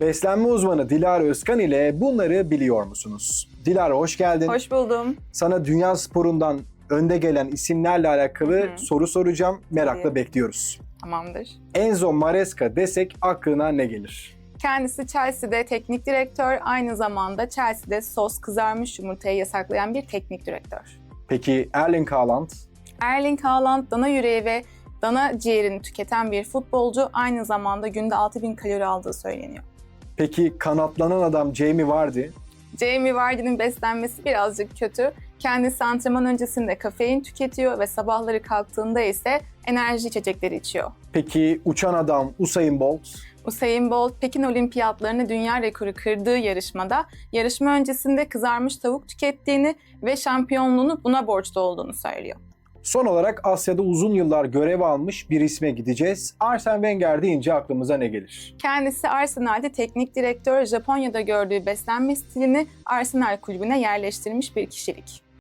Beslenme uzmanı Dilara Özkan ile bunları biliyor musunuz? Dilara hoş geldin. Hoş buldum. Sana dünya sporundan önde gelen isimlerle alakalı Hı soru soracağım. Merakla Tabii. bekliyoruz. Tamamdır. Enzo Maresca desek aklına ne gelir? Kendisi Chelsea'de teknik direktör, aynı zamanda Chelsea'de sos kızarmış yumurtayı yasaklayan bir teknik direktör. Peki Erling Haaland? Erling Haaland dana yüreği ve dana ciğerini tüketen bir futbolcu, aynı zamanda günde 6000 kalori aldığı söyleniyor. Peki kanatlanan adam Jamie Vardy? Jamie Vardy'nin beslenmesi birazcık kötü. Kendisi antrenman öncesinde kafein tüketiyor ve sabahları kalktığında ise enerji içecekleri içiyor. Peki uçan adam Usain Bolt? Usain Bolt Pekin Olimpiyatlarını dünya rekoru kırdığı yarışmada yarışma öncesinde kızarmış tavuk tükettiğini ve şampiyonluğunu buna borçlu olduğunu söylüyor. Son olarak Asya'da uzun yıllar görev almış bir isme gideceğiz. Arsene Wenger deyince aklımıza ne gelir? Kendisi Arsenal'de teknik direktör, Japonya'da gördüğü beslenme stilini Arsenal kulübüne yerleştirmiş bir kişilik.